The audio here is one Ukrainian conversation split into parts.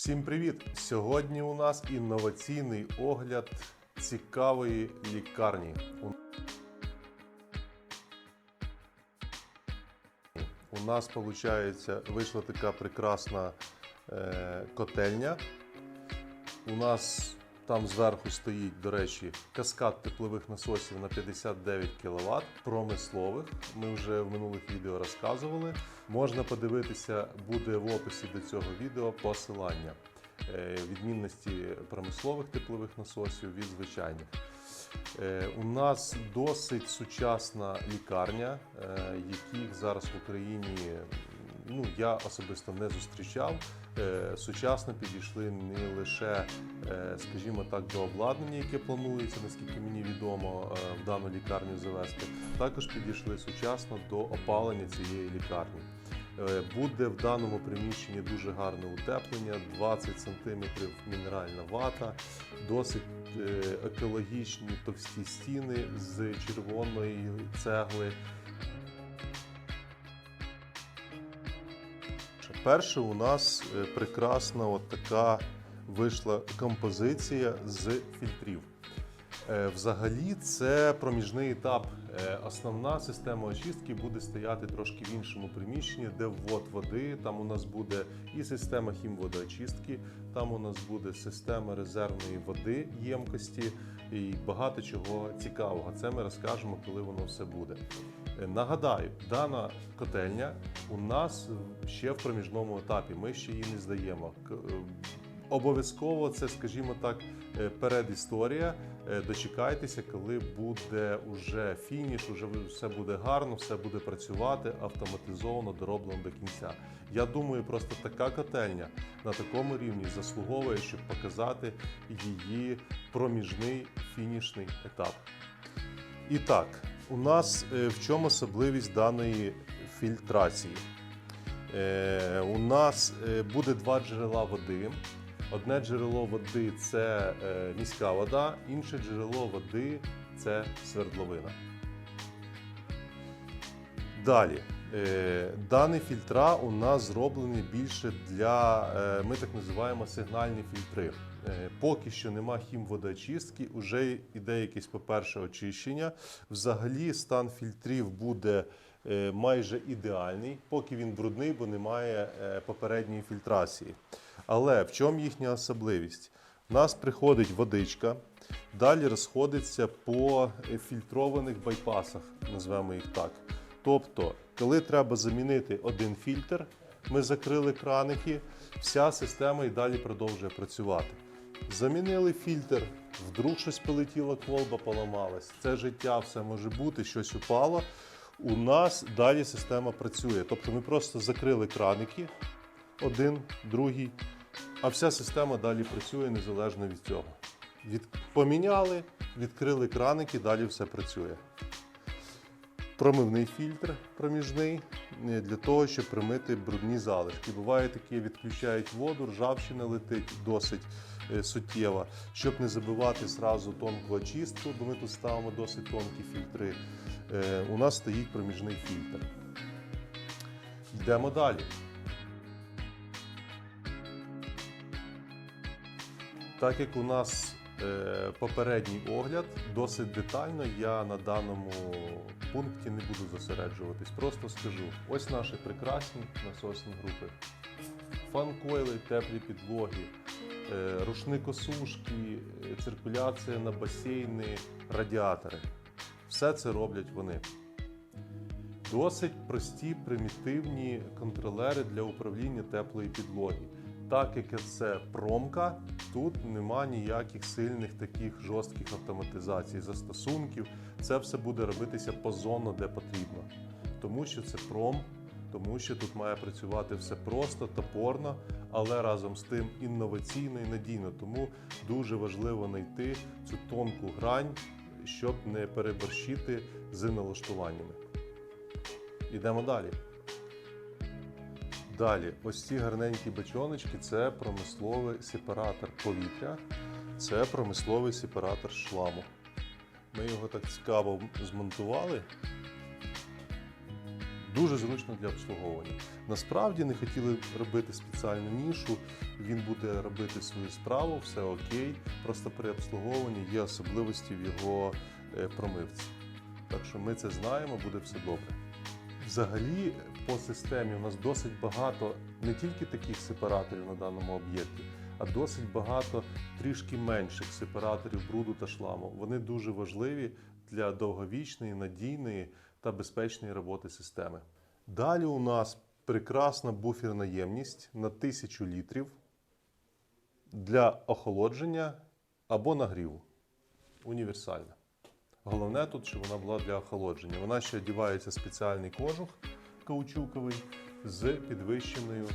Всім привіт! Сьогодні у нас інноваційний огляд цікавої лікарні. У- нас, виходить, вийшла така прекрасна е, котельня. У нас там зверху стоїть, до речі, каскад теплових насосів на 59 кВт, промислових. Ми вже в минулих відео розказували. Можна подивитися, буде в описі до цього відео посилання е, відмінності промислових теплових насосів від звичайних. Е, У нас досить сучасна лікарня, е, яких зараз в Україні ну, я особисто не зустрічав. Е, Сучасно підійшли не лише, е, скажімо так, до обладнання, яке планується, наскільки мені відомо, е, в дану лікарню завести. Також підійшли сучасно до опалення цієї лікарні. Буде в даному приміщенні дуже гарне утеплення, 20 см мінеральна вата, досить екологічні товсті стіни з червоної цегли. Перше у нас е, прекрасна от така вийшла композиція з фільтрів. Е, Взагалі, це проміжний етап. Е, Основна система очистки буде стояти трошки в іншому приміщенні, де ввод води. Там у нас буде і система хімводоочистки, там у нас буде система резервної води ємкості і багато чого цікавого. Це ми розкажемо, коли воно все буде. Нагадаю, дана котельня у нас ще в проміжному етапі. Ми ще її не здаємо. Е, Обов'язково це, скажімо так, е, передісторія. Е, Дочекайтеся, коли буде уже фініш, уже все буде гарно, все буде працювати автоматизовано, дороблено до кінця. Я думаю, просто така котельня на такому рівні заслуговує, щоб показати її проміжний фінішний етап. І так, у нас е, в чому особливість даної фільтрації? Е, У нас е, буде два джерела води. Одне джерело води це міська вода, інше джерело води це свердловина. Далі. Дані фільтра у нас зроблені більше для, ми так називаємо сигнальні фільтри. Е, Поки що нема хімводоочистки, вже йде якесь, по-перше, очищення. Взагалі стан фільтрів буде е, майже ідеальний, поки він брудний, бо немає е, попередньої фільтрації. Але в чому їхня особливість? У нас приходить водичка, далі розходиться по фільтрованих байпасах, назвемо їх так. Тобто, коли треба замінити один фільтр, ми закрили краники, вся система і далі продовжує працювати. Замінили фільтр, вдруг щось полетіло, колба поламалась. Це життя, все може бути, щось упало. У нас далі система працює. Тобто ми просто закрили краники, один, другий, а вся система далі працює незалежно від цього. Від... Поміняли, відкрили краники, далі все працює промивний фільтр проміжний е, для того, щоб примити брудні залишки. Буває таке, відключають воду, ржавчина летить досить суттєва. Щоб не забивати зразу тонку очистку, бо ми тут ставимо досить тонкі фільтри. е, У нас стоїть проміжний фільтр. Йдемо далі. Так як у нас е, попередній огляд досить детально, я на даному пункті не буду зосереджуватись. Просто скажу: ось наші прекрасні насосні групи. Фан-койли, теплі підлоги, е, рушникосушки, е, циркуляція на басейни, радіатори. Все це роблять вони. Досить прості примітивні контролери для управління теплої підлоги. Так як це промка, тут нема ніяких сильних таких жорстких автоматизацій, застосунків. Це все буде робитися позонно, де потрібно. Тому що це пром, тому що тут має працювати все просто, топорно, але разом з тим інноваційно і надійно. Тому дуже важливо знайти цю тонку грань, щоб не переборщити з налаштуваннями. Ідемо далі. Далі, ось ці гарненькі бачоночки це промисловий сепаратор повітря, це промисловий сепаратор шламу. Ми його так цікаво змонтували. Дуже зручно для обслуговування. Насправді не хотіли робити спеціальну нішу. Він буде робити свою справу, все окей. Просто при обслуговуванні є особливості в його е, промивці. Так що ми це знаємо, буде все добре. Взагалі, по системі у нас досить багато не тільки таких сепараторів на даному об'єкті, а досить багато трішки менших сепараторів бруду та шламу. Вони дуже важливі для довговічної, надійної та безпечної роботи системи. Далі у нас прекрасна буферна ємність на 1000 літрів для охолодження або нагріву. Універсальна. Головне тут, щоб вона була для охолодження. Вона ще одівається спеціальний кожух каучуковий з підвищеною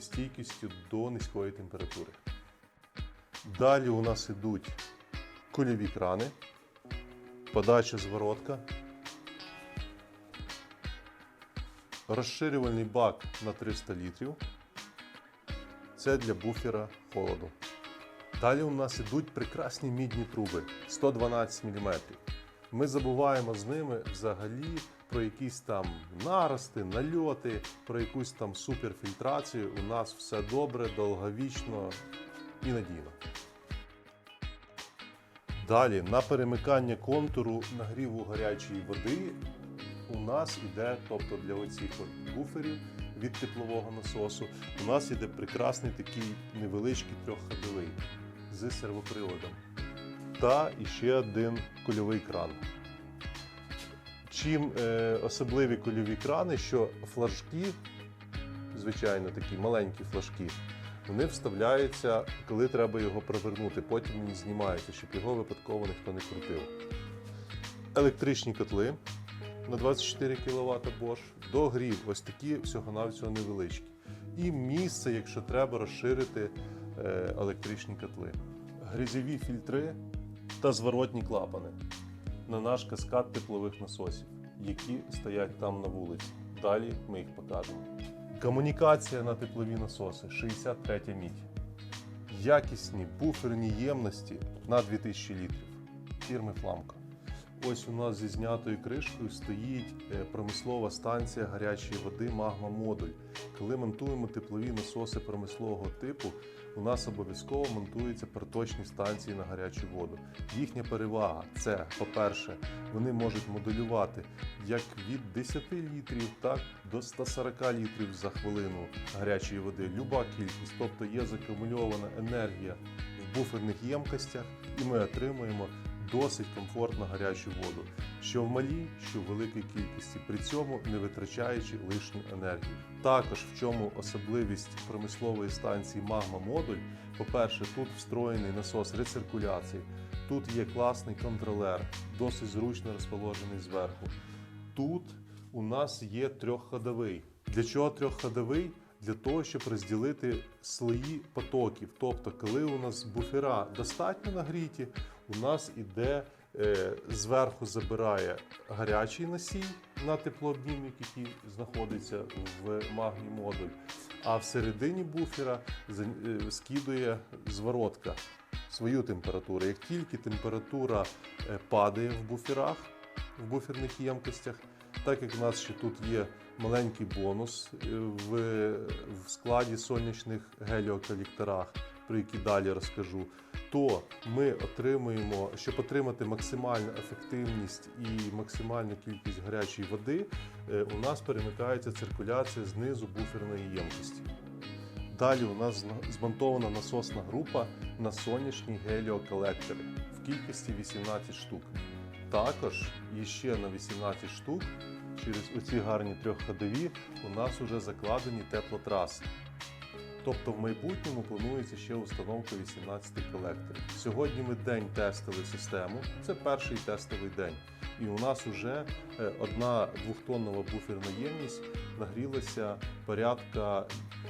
стійкістю до низької температури. Далі у нас йдуть кульові крани, подача зворотка, розширювальний бак на 300 літрів. Це для буфера холоду. Далі у нас ідуть прекрасні мідні труби 112 мм. Ми забуваємо з ними взагалі про якісь там нарости, нальоти, про якусь там суперфільтрацію. У нас все добре, довговічно і надійно. Далі на перемикання контуру нагріву гарячої води у нас іде, тобто для оцих от буферів від теплового насосу, у нас іде прекрасний такий невеличкий трьохходовий з сервоприводом. Та іще один кульовий кран. Чим е, особливі кульові крани, що флажки, звичайно, такі маленькі флажки, вони вставляються, коли треба його провернути, потім він знімається, щоб його випадково ніхто не крутив. Електричні котли на 24 кВт Bosch, догрів, ось такі всього-навсього невеличкі. І місце, якщо треба, розширити е, електричні котли. Грязьові фільтри та зворотні клапани на наш каскад теплових насосів, які стоять там на вулиці. Далі ми їх покажемо. Комунікація на теплові насоси 63 мідь. Якісні буферні ємності на 2000 літрів. Фірми Фламка. Ось у нас зі знятою кришкою стоїть е, промислова станція гарячої води Магма Модуль. Коли монтуємо теплові насоси промислового типу, у нас обов'язково монтуються проточні станції на гарячу воду. Їхня перевага це, по-перше, вони можуть модулювати як від 10 літрів, так до 140 літрів за хвилину гарячої води. Люба кількість, тобто є закумульована енергія в буферних ємкостях, і ми отримуємо досить комфортно гарячу воду, що в малій, що в великій кількості, при цьому не витрачаючи лишню енергію. Також в чому особливість промислової станції Магма Модуль, по-перше, тут встроєний насос рециркуляції, тут є класний контролер, досить зручно розположений зверху. Тут у нас є трьохходовий. Для чого трьохходовий? Для того, щоб розділити слої потоків. Тобто, коли у нас буфера достатньо нагріті, у нас іде е, зверху забирає гарячий носій на теплообмінник, який знаходиться в магні модуль, а всередині буфера е, скидує зворотка свою температуру. Як тільки температура е, падає в буферах, в буферних ємкостях, так як у нас ще тут є маленький бонус в, складі сонячних геліоколекторах, про які далі розкажу, то ми отримуємо, щоб отримати максимальну ефективність і максимальну кількість гарячої води, е, у нас перемикається циркуляція знизу буферної ємкості. Далі у нас змонтована насосна група на сонячні геліоколектори в кількості 18 штук. Також ще на 18 штук через оці гарні трьохходові у нас вже закладені теплотраси. Тобто в майбутньому планується ще установка 18 колекторів. Сьогодні ми день тестили систему. Це перший тестовий день. І у нас вже е, одна двохтоннова буферна ємність нагрілася порядка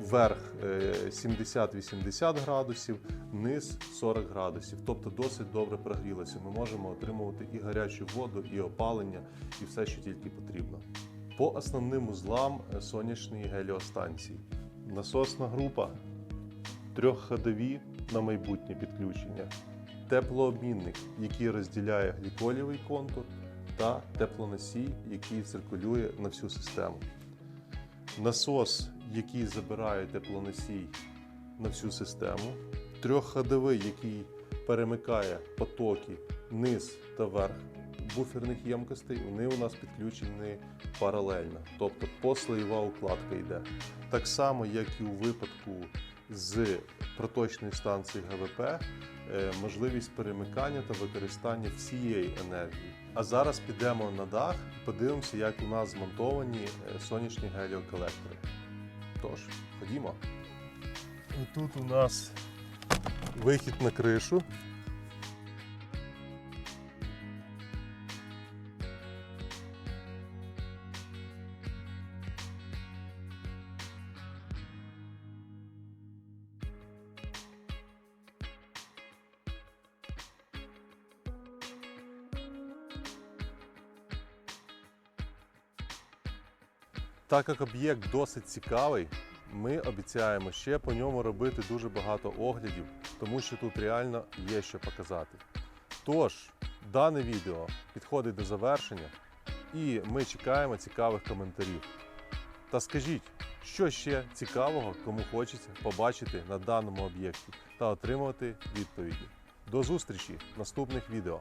вверх е, 70-80 градусів, низ 40 градусів. Тобто досить добре прогрілася. Ми можемо отримувати і гарячу воду, і опалення, і все, що тільки потрібно. По основним узлам е, сонячної геліостанції. Насосна група, трьохходові на майбутнє підключення, теплообмінник, який розділяє гліколівий контур та теплоносій, який циркулює на всю систему. Насос, який забирає теплоносій на всю систему, трьохходовий, який перемикає потоки низ та верх буферних ємкостей, вони у нас підключені паралельно, тобто послоєва укладка йде. Так само, як і у випадку з проточної станції ГВП, е, можливість перемикання та використання всієї енергії. А зараз підемо на дах і подивимося, як у нас змонтовані е, сонячні геліоколектори. Тож, ходімо. Тут у нас вихід на кришу. Так як об'єкт досить цікавий, ми обіцяємо ще по ньому робити дуже багато оглядів, тому що тут реально є що показати. Тож, дане відео підходить до завершення, і ми чекаємо цікавих коментарів. Та скажіть, що ще цікавого, кому хочеться побачити на даному об'єкті та отримувати відповіді. До зустрічі в наступних відео.